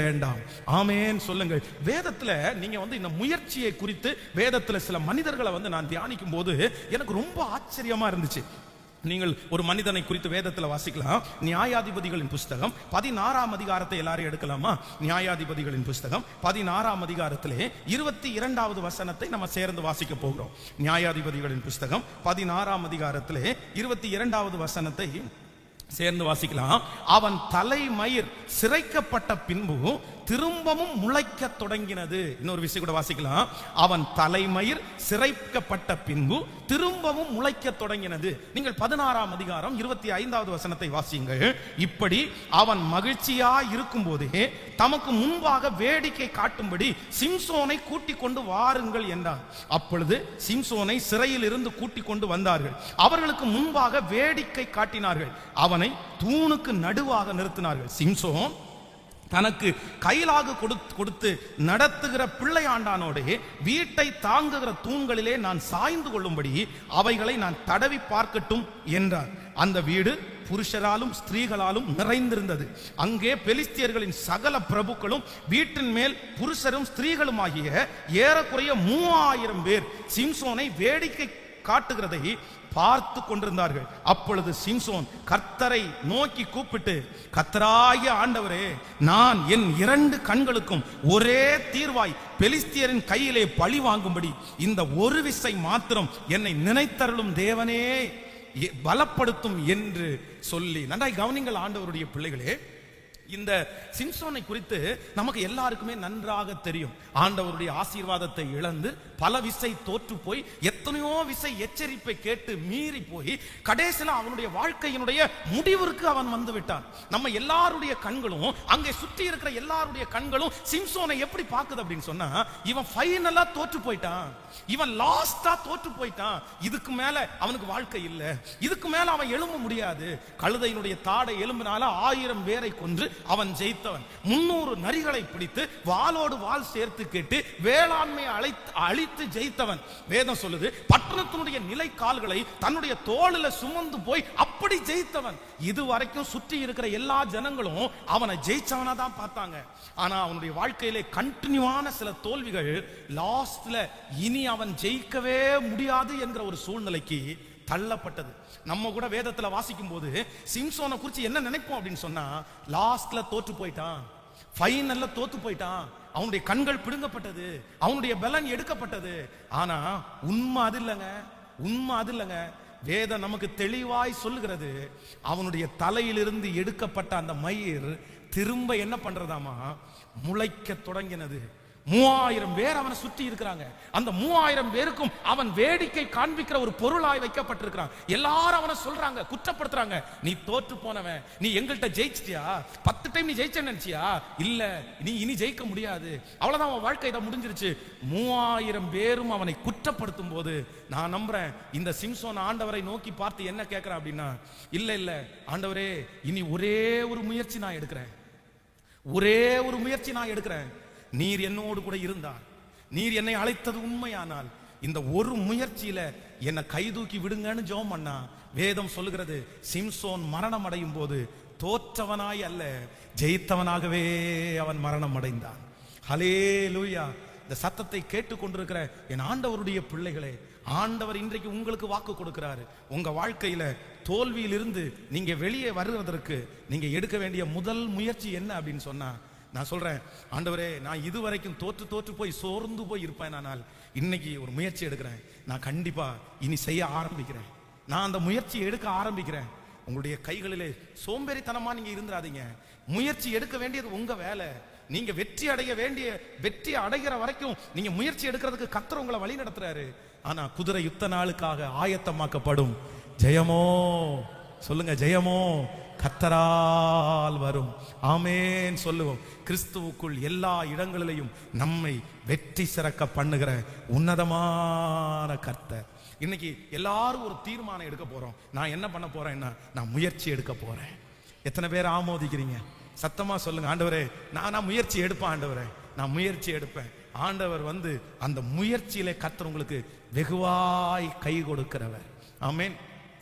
வேண்டாம். ஆமேன் சொல்லுங்கள். வேதத்துல நீங்க வந்து இந்த முயற்சியை குறித்து வேதத்துல சில மனிதர்களை வந்து நான் தியானிக்கும் போது எனக்கு ரொம்ப ஆச்சரியமா இருந்துச்சு. நீங்கள் ஒரு மனிதனை குறித்து வேதத்தில் வாசிக்கலாம். நியாயாதிபதிகளின் புஸ்தகம் பதினாறாம் அதிகாரத்தை எல்லாரும் எடுக்கலாமா? நியாயாதிபதிகளின் புஸ்தகம் பதினாறாம் அதிகாரத்திலே இருபத்தி இரண்டாவது வசனத்தை நம்ம சேர்ந்து வாசிக்க போகிறோம். நியாயாதிபதிகளின் புஸ்தகம் பதினாறாம் அதிகாரத்திலே இருபத்தி இரண்டாவது வசனத்தை சேர்ந்து வாசிக்கலாம். அவன் தலைமயிர் சிறைக்கப்பட்ட பின்பு திரும்பவும் முளைக்க தொடங்கினது. இன்னொரு விஷயம் கூட வாசிக்கலாம். அவன் தலைமயிர் சிறைக்கப்பட்ட பின்பு திரும்பவும் முளைக்க தொடங்கினது. நீங்கள் பதினாறாம் அதிகாரம் இருபத்தி ஐந்தாவது வசனத்தை வாசியுங்கள். இப்படி அவன் மகிழ்ச்சியா இருக்கும் போதே தமக்கு முன்பாக வேடிக்கை காட்டும்படி சிம்சோனை கூட்டிக் கொண்டு வாருங்கள் என்றான். அப்பொழுது சிம்சோனை சிறையில் இருந்து கூட்டிக் கொண்டு வந்தார்கள். அவர்களுக்கு முன்பாக வேடிக்கை காட்டினார்கள். அவனை தூணுக்கு நடுவாக நிறுத்தினார்கள். சிம்சோன் தனக்கு கைலாக கொடுத்து கொடுத்து நடத்துகிற பிள்ளையாண்டானோடே வீட்டை தாங்குகிற தூண்களிலே நான் சாய்ந்து கொள்ளும்படி அவைகளை நான் தடவி பார்க்கட்டும் என்றார். அந்த வீடு புருஷராலும் ஸ்திரீகளாலும் நிறைந்திருந்தது. அங்கே பெலிஸ்தியர்களின் சகல பிரபுக்களும் வீட்டின் மேல் புருஷரும் ஸ்திரீகளும் ஆகிய ஏறக்குறைய மூவாயிரம் பேர் சிம்சோனை வேடிக்கை காட்டுகிறதை பார்த்து கொண்டிருந்தார்கள். அப்பொழுது சிம்சோன் கர்த்தரை நோக்கி கூப்பிட்டு கர்த்தராகிய ஆண்டவரே நான் என் இரண்டு கண்களுக்கும் ஒரே தீர்வாய் பெலிஸ்தியரின் கையிலே பழி வாங்கும்படி இந்த ஒரு விசை மாத்திரம் என்னை நினைத்தருளும் தேவனே பலப்படுத்தும் என்று சொல்லி நன்றாய் கவனிங்கள் ஆண்டவருடைய பிள்ளைகளே இந்த சிம்சோனை குறித்து நமக்கு எல்லாருக்குமே நன்றாக தெரியும். ஆண்டவருடைய ஆசீர்வாதத்தை இழந்து பல விசை தோற்று போய் எத்தனையோ விசை எச்சரிப்பை கேட்டு மீறி போய் கடைசியில் அவனுடைய வாழ்க்கையினுடைய முடிவிற்கு அவன் வந்து விட்டான். நம்ம எல்லாருடைய கண்களும் அங்கே சுற்றி இருக்கிற எல்லாருடைய கண்களும் சிம்சோனை எப்படி பார்க்குது அப்படின்னு சொன்னா இவன் ஃபைனலா தோற்று போயிட்டான். இவன் லாஸ்டா தோற்று போயிட்டான். இதுக்கு மேல அவனுக்கு வாழ்க்கை இல்லை. இதுக்கு மேல அவன் எழும்ப முடியாது. கழுதையினுடைய தாடை எலும்பினால ஆயிரம் பேரை கொன்று அவன் ஜெயித்தவன். முன்னூறு நரிகளை பிடித்து வாளோடு வாள் சேர்த்து கேட்டு வேளாண்மையை அழைத்து அழித்து ஜெயித்தவன். வேதம் சொல்லுது பட்டணத்தினுடைய நிலை கால்களை தன்னுடைய தோளில சுமந்து போய் அப்படி ஜெயித்தவன். இது வரைக்கும் சுற்றி இருக்கிற எல்லா ஜனங்களும் அவனை ஜெயிச்சவனா தான் பார்த்தாங்க. ஆனா அவனுடைய வாழ்க்கையிலே கண்டினியூவான சில தோல்விகள் லாஸ்ட்ல இனி அவன் ஜெயிக்கவே முடியாது என்கிற ஒரு சூழ்நிலைக்கு தள்ளப்பட்டது. நம்ம கூட வேதத்துல வாசிக்கும் போது சிம்சோனை குறித்து என்ன நினைப்போம் அப்படின்னு சொன்னா லாஸ்ட்ல தோற்று போயிட்டான். ஃபைனல்ல தோத்து போயிட்டான். அவனுடைய கண்கள் பிடுங்கப்பட்டது. அவனுடைய பலன் எடுக்கப்பட்டது. ஆனா உண்மை அது இல்லைங்க. உண்மை அது இல்லைங்க. வேதம் நமக்கு தெளிவாய் சொல்லுகிறது அவனுடைய தலையிலிருந்து எடுக்கப்பட்ட அந்த மயிர் திரும்ப என்ன பண்றதாமா? முளைக்க தொடங்கினது. மூவாயிரம் பேர் அவனை சுற்றி இருக்கிறாங்க. அந்த மூவாயிரம் பேருக்கும் அவன் வேடிக்கை காண்பிக்கிற ஒரு பொருளாய் வைக்கப்பட்டிருக்கிறான். எல்லாரும் அவனை சொல்றாங்க குற்றப்படுத்துறாங்க. நீ தோற்று போனவன். நீ எங்கள்கிட்ட ஜெயிச்சிட்டியா? பத்து டைம் நீ ஜெயிச்ச நினைச்சியா? இல்ல நீ இனி ஜெயிக்க முடியாது. அவ்வளவுதான் அவன் வாழ்க்கை இதை முடிஞ்சிருச்சு. மூவாயிரம் பேரும் அவனை குற்றப்படுத்தும் போது நான் நம்புறேன் இந்த சிம்சோன் ஆண்டவரை நோக்கி பார்த்து என்ன கேட்கிறேன் அப்படின்னா இல்ல இல்ல ஆண்டவரே இனி ஒரே ஒரு முயற்சி நான் எடுக்கிறேன். ஒரே ஒரு முயற்சி நான் எடுக்கிறேன். நீர் என்னோடு கூட இருந்தார். நீர் என்னை அழைத்தது உண்மையானால் இந்த ஒரு முயற்சியில என்னை கைதூக்கி விடுங்கன்னு ஜோம் பண்ணா வேதம் சொல்லுகிறது சிம்சோன் மரணம் அடையும் போது தோற்றவனாய் அல்ல ஜெயித்தவனாகவே அவன் மரணம் அடைந்தான். ஹலே லூயா இந்த சத்தத்தை கேட்டுக்கொண்டிருக்கிற என் ஆண்டவருடைய பிள்ளைகளே ஆண்டவர் இன்றைக்கு உங்களுக்கு வாக்கு கொடுக்கிறாரு. உங்க வாழ்க்கையில தோல்வியிலிருந்து நீங்க வெளியே வருவதற்கு நீங்க எடுக்க வேண்டிய முதல் முயற்சி என்ன அப்படின்னு சொன்னா நான் சொல்றேன் ஆண்டவரே நான் இதுவரைக்கும் தோற்று தோற்று போய் சோர்ந்து போய் இருப்பேன் ஆனால் இன்னைக்கு ஒரு முயற்சி எடுக்கிறேன். நான் கண்டிப்பா இனி செய்ய ஆரம்பிக்கிறேன். நான் அந்த முயற்சி எடுக்க ஆரம்பிக்கிறேன். உங்களுடைய கைகளிலே சோம்பேறித்தனமா நீங்க இருந்துராதீங்க முயற்சி எடுக்க வேண்டியது உங்க வேலை. நீங்க வெற்றி அடைய வேண்டிய வெற்றி அடைகிற வரைக்கும் நீங்க முயற்சி எடுக்கிறதுக்கு கத்தர் உங்களை வழி நடத்துறாரு. ஆனா குதிரை யுத்த நாளுக்காக ஆயத்தமாக்கப்படும். ஜெயமோ சொல்லுங்க ஜெயமோ. கத்தரால் வரும். ஆமேன் சொல்லுவோம். கிறிஸ்துவுக்குள் எல்லா இடங்களிலையும் நம்மை வெற்றி சிறக்க பண்ணுகிற உன்னதமான கர்த்தர். இன்னைக்கு எல்லாரும் ஒரு தீர்மானம் எடுக்க போறோம். நான் என்ன பண்ண போறேன்னா நான் முயற்சி எடுக்க போறேன். எத்தனை பேர் ஆமோதிக்கிறீங்க? சத்தமா சொல்லுங்க. ஆண்டவரே நான் நான் முயற்சி எடுப்பேன் ஆண்டவரே. நான் முயற்சி எடுப்பேன். ஆண்டவர் வந்து அந்த முயற்சியிலே கர்த்தர் உங்களுக்கு வெகுவாய் கை கொடுக்கிறவர். ஆமேன்.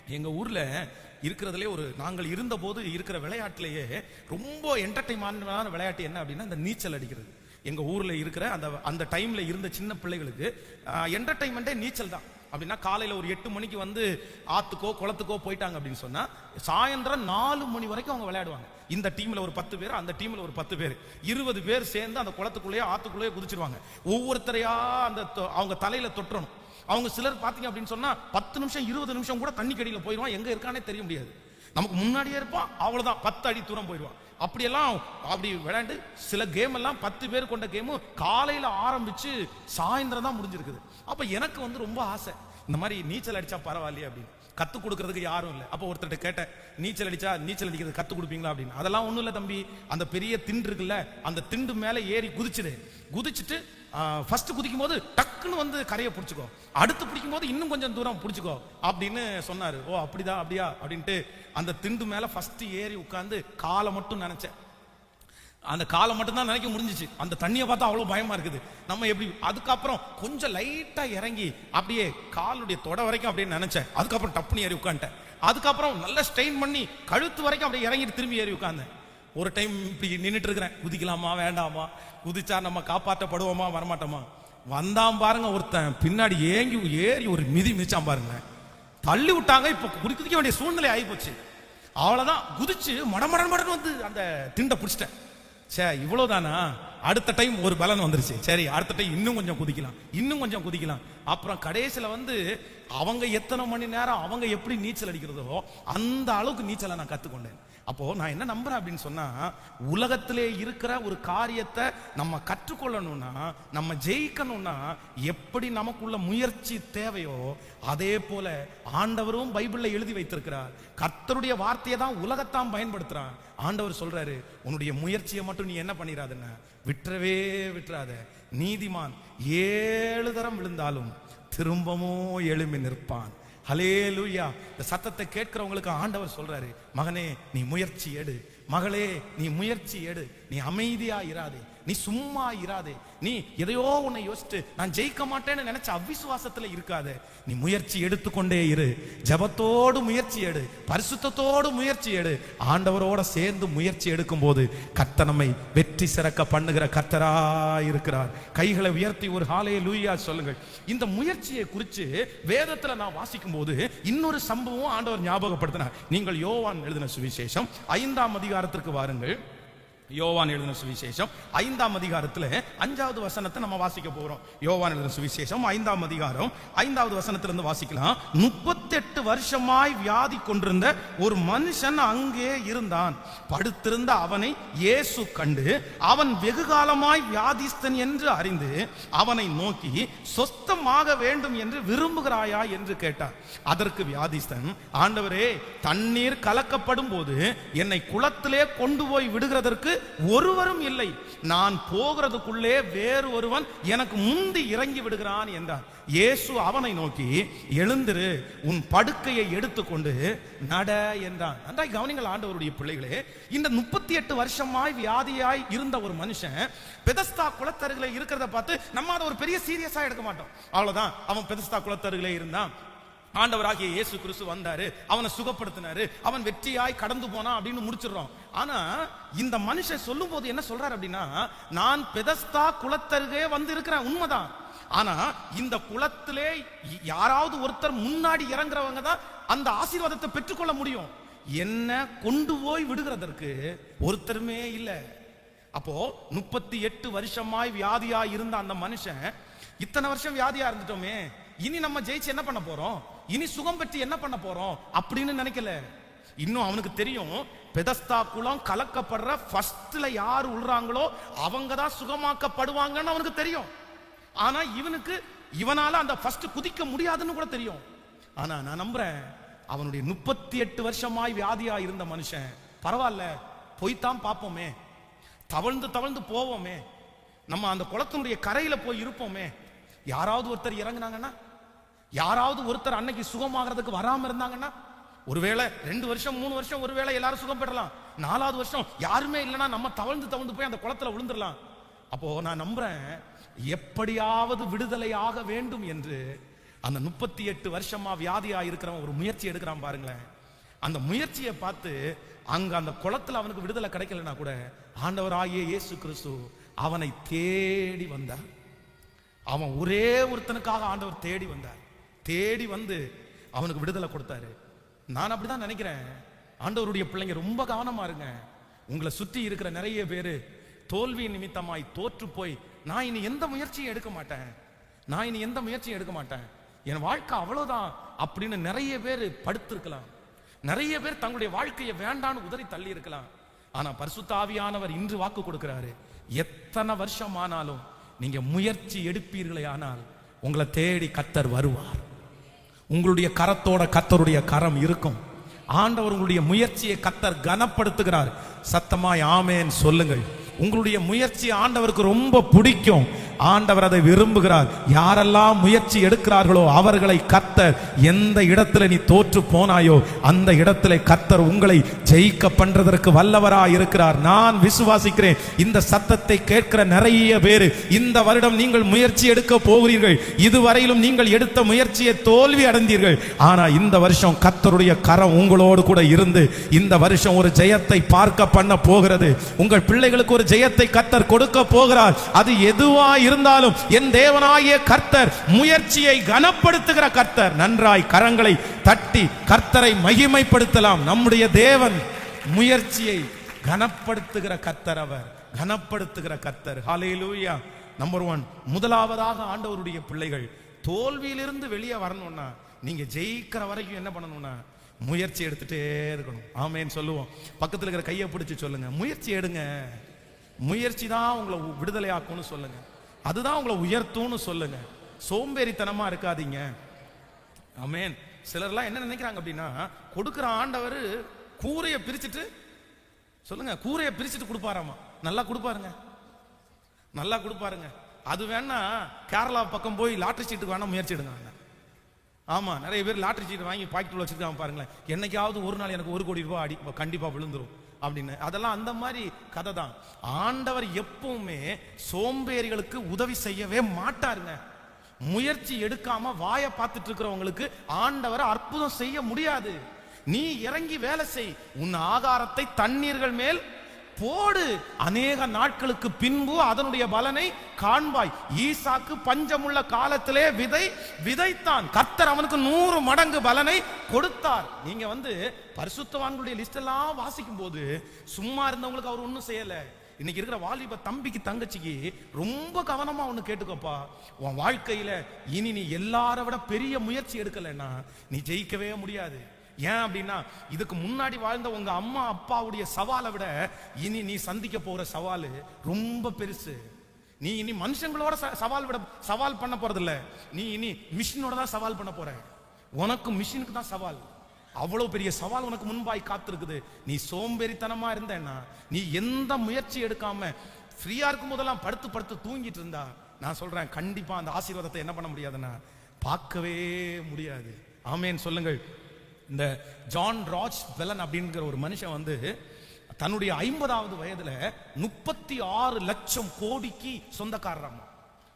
எங்க ஊர்ல இருக்கிறதுலே ஒரு நாங்கள் இருந்தபோது இருக்கிற விளையாட்டுலேயே ரொம்ப என்டர்டைன்மெண்டான விளையாட்டு என்ன அப்படின்னா இந்த நீச்சல் அடிக்கிறது. எங்கள் ஊரில் இருக்கிற அந்த அந்த டைமில் இருந்த சின்ன பிள்ளைகளுக்கு என்டர்டைன்மெண்ட்டே நீச்சல் தான். அப்படின்னா காலையில் ஒரு எட்டு மணிக்கு வந்து ஆத்துக்கோ குளத்துக்கோ போயிட்டாங்க அப்படின்னு சொன்னால் சாயந்தரம் நாலு மணி வரைக்கும் அவங்க விளையாடுவாங்க. இந்த டீமில் ஒரு பத்து பேர் அந்த டீமில் ஒரு பத்து பேர். இருபது பேர் சேர்ந்து அந்த குளத்துக்குள்ளேயே ஆத்துக்குள்ளேயே குதிச்சிருவாங்க. ஒவ்வொருத்தரையா அந்த தொ- அவங்க தலையில் தொட்டுறணும் அவங்க சிலர் பார்த்தீங்க அப்படின்னு சொன்னால் பத்து நிமிஷம் இருபது நிமிஷம் கூட தண்ணி கடியில் போயிடுவான். எங்கே இருக்கானே தெரிய முடியாது. நமக்கு முன்னாடியே இருப்பான் அவ்வளோதான் பத்து அடி தூரம் போயிடுவான். அப்படியெல்லாம் அப்படி விளையாண்டு சில கேம் எல்லாம் பத்து பேர் கொண்ட கேமு காலையில் ஆரம்பிச்சு சாயந்தரம் தான் முடிஞ்சிருக்குது. அப்போ எனக்கு வந்து ரொம்ப ஆசை இந்த மாதிரி நீச்சல் அடித்தா பரவாயில்லையே அப்படின்னு. கற்றுக் கொடுக்கறதுக்கு யாரும் இல்லை. அப்போ ஒருத்தர்கிட்ட கேட்டேன் நீச்சல் அடிச்சா நீச்சல் அடிக்கிறது கற்றுக் கொடுப்பீங்களா? அப்படின்னு. அதெல்லாம் ஒன்றும் இல்லை தம்பி. அந்த பெரிய திண்டு இருக்குல்ல அந்த திண்டு மேலே ஏறி குதிச்சிடு. குதிச்சுட்டு ஃபர்ஸ்ட் குதிக்கும் போது டக்குன்னு வந்து கரையை பிடிச்சிக்கோ. அடுத்து பிடிக்கும் போது இன்னும் கொஞ்சம் தூரம் பிடிச்சிக்கோ அப்படின்னு சொன்னார். ஓ அப்படிதான் அப்படியா? அப்படின்ட்டு அந்த திண்டு மேலே ஃபர்ஸ்ட் ஏறி உட்காந்து காலை மட்டும் நினச்சேன். அந்த காலை மட்டும்தான் நினைக்க முடிஞ்சிச்சு. அந்த தண்ணியை பார்த்தா அவ்வளோ பயமா இருக்குது. நம்ம எப்படி அதுக்கப்புறம் கொஞ்சம் லைட்டா இறங்கி அப்படியே காலுடைய தொட வரைக்கும் அப்படியே நினைச்சேன். அதுக்கப்புறம் டப்புனு ஏறி உட்காந்துட்டேன். அதுக்கப்புறம் நல்லா ஸ்ட்ரெயின் பண்ணி கழுத்து வரைக்கும் அப்படியே இறங்கிட்டு திரும்பி ஏறி உட்காந்தேன். ஒரு டைம் இப்படி நின்றுட்டு இருக்கிறேன். குதிக்கலாமா வேண்டாமா? குதிச்சா நம்ம காப்பாற்றப்படுவோமா வரமாட்டோமா? வந்தான் பாருங்க ஒருத்தன். பின்னாடி ஏங்கி ஏறி ஒரு மிதி மிதிச்சான் பாருங்க. தள்ளி விட்டாங்க. இப்போ குடி குதிக்க வேண்டிய சூழ்நிலை ஆகி போச்சு. அவ்வளோதான் குதிச்சு மடமடன் மடன் வந்து அந்த திண்டை பிடிச்சிட்டேன். சே இவ்வளவுதானா? அடுத்த டைம் ஒரு பலன் வந்துருச்சு. சரி அடுத்த டைம் இன்னும் கொஞ்சம் குதிக்கலாம். இன்னும் கொஞ்சம் குதிக்கலாம். அப்புறம் கடைசியில வந்து அவங்க எத்தனை மணி நேரம் அவங்க எப்படி நீச்சல் அடிக்கிறதோ அந்த அளவுக்கு நீச்சலை நான் கத்துக்கொண்டேன். அப்போ நான் என்ன நம்புறேன் அப்படின்னு சொன்னா உலகத்திலே இருக்கிற ஒரு காரியத்தை நம்ம கற்றுக்கொள்ளணும்னா நம்ம ஜெயிக்கணும்னா எப்படி நமக்குள்ள முயற்சி தேவையோ அதே போல ஆண்டவரும் பைபிள்ல எழுதி வைத்திருக்கிறார். கர்த்தருடைய வார்த்தையை தான் உலகத்தான் பயன்படுத்துறான். ஆண்டவர் சொல்றாரு உன்னுடைய முயற்சியை மட்டும் நீ என்ன பண்ணிடாதுன்னா விட்டுறவே விட்டுறாத. நீதிமான் ஏழு தரம் விழுந்தாலும் திரும்பவும் எழும்பி நிற்பான். ஹலே லூயா இந்த சத்தத்தை கேட்கிறவங்களுக்கு ஆண்டவர் சொல்றாரு மகனே நீ முயற்சி எடு. மகளே நீ முயற்சி எடு. நீ அமைதியா இராதே. நீ சும்மா இராதே. நீ எதையோ உன்னை யோசிச்சு நான் ஜெயிக்க மாட்டேன்னு நினைச்ச அவிசுவாசத்துல இருக்காத. நீ முயற்சி எடுத்துக்கொண்டே இரு. ஜபத்தோடு முயற்சி எடு. பரிசுத்தத்தோடு முயற்சி எடு. ஆண்டவரோட சேர்ந்து முயற்சி எடுக்கும் போது கத்தனமை நம்மை வெற்றி சிறக்க பண்ணுகிற கத்தரா இருக்கிறார் கைகளை உயர்த்தி ஒரு ஹாலே லூயா சொல்லுங்கள். இந்த முயற்சியை குறித்து வேதத்துல நான் வாசிக்கும் போது இன்னொரு சம்பவம் ஆண்டவர் ஞாபகப்படுத்தினார். நீங்கள் யோவான் எழுதின சுவிசேஷம். ஐந்தாம் அதிகாரத்திற்கு வாருங்கள். யோவான் எழுதின சுவிசேஷம். ஐந்தாம் அதிகாரத்துல அஞ்சாவது வசனத்தை நம்ம வாசிக்க போறோம். யோவான் எழுதின சுவிசேஷம் ஐந்தாம் அதிகாரம். ஐந்தாவது வசனத்திலிருந்து வாசிக்கலாம். முப்பத்தெட்டு வருஷமாய் வியாதி கொண்டிருந்த ஒரு மனுஷன் அங்கே இருந்தான். படுத்திருந்த அவனை இயேசு கண்டு அவன் வெகு காலமாய் வியாதிஸ்தன் என்று அறிந்து அவனை நோக்கி சொஸ்தமாக வேண்டும் என்று விரும்புகிறாயா? என்று கேட்டார். அதற்கு வியாதிஸ்தன் ஆண்டவரே தண்ணீர் கலக்கப்படும் போது என்னை குளத்திலே கொண்டு போய் விடுகிறதற்கு ஒருவரும் இல்லை. நான் போகிறதுக்குள்ளே வேறு ஒருவன் எனக்கு முந்தி இறங்கி விடுகிறான் என்றார் இயேசு அவனை நோக்கி எழுந்திரு உன் படுக்கையை எடுத்துக்கொண்டு நட என்றான். நன்றாய் கவனிங்கள் ஆண்டவருடைய பிள்ளைகளே இந்த முப்பத்தி எட்டு வருஷமாய் வியாதியாய் இருந்த ஒரு மனுஷன் பெதஸ்தா குளத்தருகில இருக்கிறத பார்த்து நம்ம அதை ஒரு பெரிய சீரியஸா எடுக்க மாட்டோம். அவ்வளவுதான் அவன் பெதஸ்தா குளத்தருகிலே இருந்தான். ஆண்டவராகிய இயேசு கிறிஸ்து வந்தாரு அவனை சுகப்படுத்தினாரு அவன் வெற்றியாய் கடந்து போனான் அப்படின்னு முடிச்சிடுறோம். ஆனா இந்த மனுஷன் சொல்லும் போது என்ன சொல்றாரு அப்படின்னா நான் பெதஸ்தா குளத்தருகே வந்து இருக்கிறேன் உண்மைதான். ஆனா இந்த குளத்திலே யாராவது ஒருத்தர் முன்னாடி இறங்குறவங்க தான் அந்த ஆசீர்வாதத்தை பெற்றுக்கொள்ள முடியும். என்ன கொண்டு போய் விடுகிறதற்கு ஒருத்தருமே இல்லை. அப்போ முப்பத்தி எட்டு வருஷமாய் வியாதியா இருந்த அந்த மனுஷன் இத்தனை வருஷம் வியாதியா இருந்துட்டோமே இனி நம்ம ஜெயிச்சு என்ன பண்ண போறோம்? இனி சுகம் பெற்று என்ன பண்ண போறோம்? அப்படின்னு நினைக்கல. இன்னும் அவனுக்கு தெரியும் பெதஸ்தா குளம் கலக்கப்படுற ஃபர்ஸ்ட்ல யார் உள்றாங்களோ அவங்க தான் சுகமாக்கப்படுவாங்கன்னு அவனுக்கு தெரியும். ஆனா இவனுக்கு இவனால அந்த ஃபர்ஸ்ட் குதிக்க முடியாதுன்னு கூட தெரியும். ஆனா நான் நம்புறேன் அவனுடைய முப்பத்தி எட்டு வருஷமாய் வியாதியா இருந்த மனுஷன் பரவாயில்ல போய்த்தான் பார்ப்போமே. தவழ்ந்து தவழ்ந்து போவோமே. நம்ம அந்த குளத்தினுடைய கரையில போய் இருப்போமே. யாராவது ஒருத்தர் இறங்குனாங்கன்னா யாராவது ஒருத்தர் அன்னைக்கு சுகமாகறதுக்கு வராம இருந்தாங்கன்னா ஒருவேளை ரெண்டு வருஷம் மூணு வருஷம் ஒருவேளை எல்லாரும் சுகம் பெறலாம். நாலாவது வருஷம் யாருமே இல்லைன்னா நம்ம தவழ்ந்து தவழ்ந்து போய் அந்த குளத்துல விழுந்துடலாம் அப்போ நான் நம்புறேன் எப்படியாவது விடுதலை ஆக வேண்டும் என்று அந்த முப்பத்தி எட்டு வருஷமா வியாதியா இருக்கிறவன் ஒரு முயற்சி எடுக்கிறான் பாருங்களேன். அந்த முயற்சியை பார்த்து அங்க அந்த குளத்துல அவனுக்கு விடுதலை கிடைக்கலனா கூட ஆண்டவராகிய இயேசு கிறிஸ்து அவனை தேடி வந்தார். அவன் ஒரே ஒருத்தனுக்காக ஆண்டவர் தேடி வந்தார். தேடி வந்து அவனுக்கு விடுதலை கொடுத்தாரு. நான் அப்படிதான் நினைக்கிறேன். ஆண்டவருடைய பிள்ளைங்க ரொம்ப கவனமா இருங்க. உங்களை சுற்றி இருக்கிற நிறைய பேரு தோல்வி நிமித்தமாய் தோற்று போய் நான் இனி எந்த முயற்சியும் எடுக்க மாட்டேன். நான் இனி எந்த முயற்சியும் எடுக்க மாட்டேன். என் வாழ்க்கை அவ்வளவுதான் அப்படின்னு நிறைய பேர் படுத்திருக்கலாம். நிறைய பேர் தங்களுடைய வாழ்க்கையை வேண்டான்னு உதறி தள்ளி இருக்கலாம். ஆனா பரிசுத்த ஆவியானவர் இன்று வாக்கு கொடுக்கிறாரு. எத்தனை வருஷம் ஆனாலும் நீங்க முயற்சி எடுப்பீர்களே ஆனால் உங்களை தேடி கத்தர் வருவார். உங்களுடைய கரத்தோட கத்தருடைய கரம் இருக்கும். ஆண்டவர் உங்களுடைய முயற்சியை கத்தர் கனப்படுத்துகிறார். சத்தமாய் ஆமேன் சொல்லுங்கள். உங்களுடைய முயற்சி ஆண்டவருக்கு ரொம்ப பிடிக்கும். ஆண்டவர் அதை விரும்புகிறார். யாரெல்லாம் முயற்சி எடுக்கிறார்களோ அவர்களை கத்தர் எந்த இடத்துல நீ தோற்று போனாயோ அந்த இடத்துல கத்தர் உங்களை ஜெயிக்க பண்றதற்கு வல்லவரா இருக்கிறார். நான் விசுவாசிக்கிறேன். இந்த சத்தத்தை கேட்கிற நிறைய பேர் இந்த வருடம் நீங்கள் முயற்சி எடுக்க போகிறீர்கள். இதுவரையிலும் நீங்கள் எடுத்த முயற்சியை தோல்வி அடைந்தீர்கள். ஆனா இந்த வருஷம் கத்தருடைய கரம் உங்களோடு கூட இருந்து இந்த வருஷம் ஒரு ஜெயத்தை பார்க்க பண்ண போகிறது. உங்கள் பிள்ளைகளுக்கு ஒரு ஜெயத்தை கத்தர் கொடுக்க போகிறார். அது எதுவாய் இருந்தாலும் என் தேவனாகிய கர்த்தர் முயற்சியை கனப்படுத்துகிற கர்த்தர். நன்றாய் கரங்களை தட்டி கர்த்தரை மகிமைப்படுத்தலாம். நம்முடைய தேவன் முயற்சியை கனப்படுத்துகிற கர்த்தர் அவர். கனப்படுத்துகிற கர்த்தர். ஹாலேலூயா நம்பர் ஒன் முதலாவதாக ஆண்டவருடைய பிள்ளைகள் தோல்வியிலிருந்து வெளியே வரணும்னா நீங்க ஜெயிக்கிற வரைக்கும் என்ன பண்ணணும்னா முயற்சி எடுத்துட்டே இருக்கணும். ஆமேன்னு சொல்லுவோம். பக்கத்துல இருக்கிற கையை பிடிச்சி சொல்லுங்க. முயற்சி எடுங்க. முயற்சி தான் உங்களை விடுதலையாக்கும்னு சொல்லுங்க. அதுதான் உங்களை உயர்த்தும்னு சொல்லுங்க. சோம்பேறித்தனமா இருக்காதீங்க. ஆமென் சிலர்லாம் என்ன நினைக்கிறாங்க அப்படின்னா கொடுக்குற ஆண்டவர் கூரையை பிரிச்சுட்டு சொல்லுங்க கூரையை பிரிச்சுட்டு கொடுப்பாராமா? நல்லா கொடுப்பாருங்க. நல்லா கொடுப்பாருங்க. அது வேணா கேரளா பக்கம் போய் லாட்ரி சீட்டுக்கு வேணா முயற்சி எடுங்க ஆமா நிறைய பேர் லாட்ரி சீட்டு வாங்கி பாக்கெட்டுல வச்சிருக்காங்க பாருங்களேன். என்னைக்காவது ஒரு நாள் எனக்கு ஒரு கோடி ரூபாய் அடி கண்டிப்பா விழுந்துரும். அப்படின்னு. அதெல்லாம் அந்த மாதிரி கதை தான் ஆண்டவர் எப்பவுமே சோம்பேறிகளுக்கு உதவி செய்யவே மாட்டாருங்க. முயற்சி எடுக்காம வாயை பார்த்துட்டு இருக்கிறவங்களுக்கு ஆண்டவர் அற்புதம் செய்ய முடியாது. நீ இறங்கி வேலை செய். உன் ஆகாரத்தை தண்ணீர்கள் மேல் போடு. அநேக நாட்களுக்கு பின்பு அதனுடைய பலனை காண்பாய். ஈசாக்கு பஞ்சமுள்ள காலத்திலே விதை விதைத்தான். கர்த்தர் அவனுக்கு நூறு மடங்கு பலனை கொடுத்தார். நீங்க வந்து பரிசுத்தவான்களுடைய லிஸ்ட் எல்லாம் வாசிக்கும் போது சும்மா இருந்தவங்களுக்கு அவர் ஒன்றும் செய்யல. இன்னைக்கு இருக்கிற வாலிப தம்பிக்கு தங்கச்சிக்கு ரொம்ப கவனமா ஒன்று கேட்டுக்கோப்பா. உன் வாழ்க்கையில இனி நீ எல்லார விட பெரிய முயற்சி எடுக்கலைன்னா நீ ஜெயிக்கவே முடியாது. ஏன் அப்படின்னா இதுக்கு முன்னாடி வாழ்ந்த உங்க அம்மா அப்பாவுடைய சவாலை விட இனி நீ சந்திக்க போற சவால் ரொம்ப பெருசு. நீ இனி மனுஷங்களோட ச- சவால் விட சவால் பண்ண போறதில்ல. நீ இனி மிஷினோட தான் சவால் பண்ண போற. உனக்கு மிஷினுக்கு தான் சவால். அவ்வளவு பெரிய சவால் உனக்கு முன்பாய் காத்திருக்குது. நீ சோம்பேறித்தனமா இருந்தேன்னா நீ எந்த முயற்சி எடுக்காம ஃப்ரீயா இருக்கும் போதெல்லாம் படுத்து படுத்து தூங்கிட்டு இருந்தா நான் சொல்றேன் கண்டிப்பா அந்த ஆசீர்வாதத்தை என்ன பண்ண முடியாதுன்னா பார்க்கவே முடியாது. ஆமேன். சொல்லுங்கள். இந்த ஜான் ராஜ் பெலன் அப்படிங்கிற ஒரு மனுஷன் வந்து தன்னுடைய ஐம்பதாவது வயதுல முப்பத்தி ஆறு லட்சம் கோடிக்கு சொந்தக்காரராமா.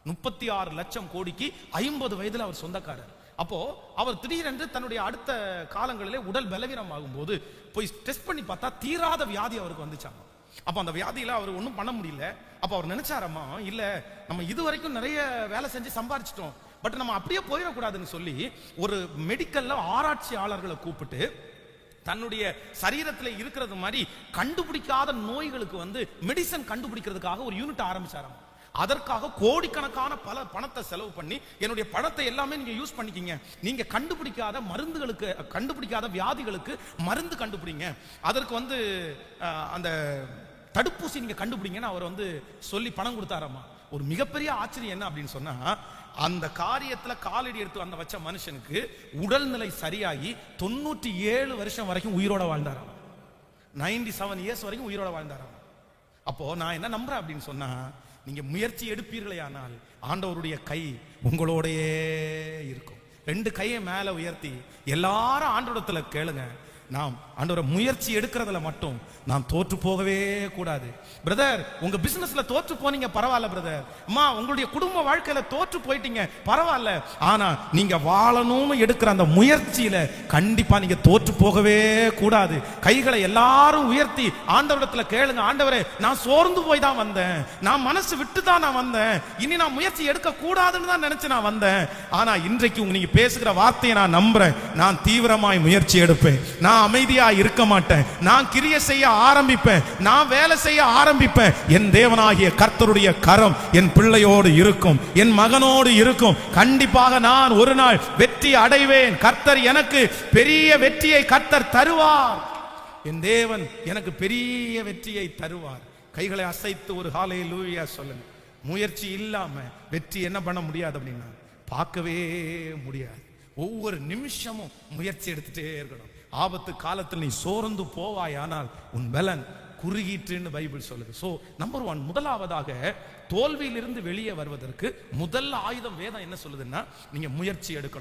முப்பத்தி ஆறு லட்சம் கோடிக்கு ஐம்பது வயதுல அவர் சொந்தக்காரர். அப்போ அவர் திடீரென்று தன்னுடைய அடுத்த காலங்களிலே உடல் பலவீனம் ஆகும்போது போய் டெஸ்ட் பண்ணி பார்த்தா தீராத வியாதி அவருக்கு வந்துச்சாங்க அப்போ அந்த வியாதியில அவர் ஒன்றும் பண்ண முடியல. அப்போ அவர் நினைச்சாரம்மா இல்லை நம்ம இது வரைக்கும் நிறைய வேலை செஞ்சு சம்பாரிச்சிட்டோம். பட் நம்ம அப்படியே போயிடக்கூடாதுன்னு சொல்லி ஒரு மெடிக்கல்ல ஆராய்ச்சியாளர்களை கூப்பிட்டு தன்னுடைய சரீரத்தில் இருக்கிறது மாதிரி கண்டுபிடிக்காத நோய்களுக்கு வந்து மெடிசன் கண்டுபிடிக்கிறதுக்காக ஒரு யூனிட் ஆரம்பிச்சாராம். அதற்காக கோடிக்கணக்கான பல பணத்தை செலவு பண்ணி என்னுடைய பணத்தை எல்லாமே நீங்க யூஸ் பண்ணிக்கிங்க. நீங்க கண்டுபிடிக்காத மருந்துகளுக்கு கண்டுபிடிக்காத வியாதிகளுக்கு மருந்து கண்டுபிடிங்க. அதற்கு வந்து அந்த தடுப்பூசி நீங்க கண்டுபிடிங்கன்னு அவர் வந்து சொல்லி பணம் கொடுத்தாராமா. ஒரு மிகப்பெரிய ஆச்சரியம் என்ன அப்படின்னு சொன்னா அந்த காரியத்துல காலடி எடுத்து வந்த வச்ச மனுஷனுக்கு உடல்நிலை சரியாகி தொண்ணூற்றி ஏழு வருஷம் வரைக்கும் உயிரோட வாழ்ந்தாராம். நைன்டி செவன் இயர்ஸ் வரைக்கும் உயிரோட வாழ்ந்தாராம். அப்போ நான் என்ன நம்புறேன் அப்படின்னு சொன்னா நீங்க முயற்சி எடுப்பீர்களே ஆனால் ஆண்டவருடைய கை உங்களோடையே இருக்கும். ரெண்டு கையை மேல உயர்த்தி எல்லாரும் ஆண்டோடத்தில் கேளுங்க. நாம் ஆண்டவரை முயற்சி எடுக்கிறதுல மட்டும் நாம் தோற்று போகவே கூடாது. பிரதர் உங்க பிசினஸ்ல தோற்று போனீங்க பரவாயில்ல பிரதர் அம்மா உங்களுடைய குடும்ப வாழ்க்கையில தோற்று போயிட்டீங்க பரவாயில்ல. ஆனா நீங்க வாழணும்னு எடுக்கிற அந்த முயற்சியில கண்டிப்பா நீங்க தோற்று போகவே கூடாது. கைகளை எல்லாரும் உயர்த்தி ஆண்டவரிடத்துல கேளுங்க ஆண்டவரே நான் சோர்ந்து போய் தான் வந்தேன். நான் மனசு விட்டு தான் நான் வந்தேன். இனி நான் முயற்சி எடுக்க கூடாதுன்னு தான் நினைச்சு நான் வந்தேன். ஆனா இன்றைக்கு உங்க நீங்க பேசுகிற வார்த்தையை நான் நம்புறேன். நான் தீவிரமாய் முயற்சி எடுப்பேன். நான் அமைதியா இருக்க மாட்டேன். நான் கிரிய செய்ய ஆரம்பிப்பேன். நான் வேலை செய்ய ஆரம்பிப்பேன். என் தேவனாகிய கர்த்தருடைய கரம் என் பிள்ளையோடு இருக்கும். என் மகனோடு இருக்கும். கண்டிப்பாக நான் ஒரு நாள் வெற்றி அடைவேன். கர்த்தர் எனக்கு பெரிய வெற்றியை கர்த்தர் தருவார். என் தேவன் எனக்கு பெரிய வெற்றியை தருவார். கைகளை அசைத்து ஒரு காலையை லூவியா சொல்லுங்க. முயற்சி இல்லாம வெற்றி என்ன பண்ண முடியாது அப்படின்னா பார்க்கவே முடியாது. ஒவ்வொரு நிமிஷமும் முயற்சி எடுத்துட்டே இருக்கணும். ஆபத்து காலத்தில் நீ சோர்ந்து போவாயானால் உன் பலன் குறுகிட்டுன்னு பைபிள் சொல்லுது. சோ நம்பர் ஒன் முதலாவதாக தோல்வியிலிருந்து வெளியே வருவதற்கு முதல் ஆயுதம் வேதம் என்ன சொல்லுதுன்னா நீங்க முயற்சி எடுக்கணும்.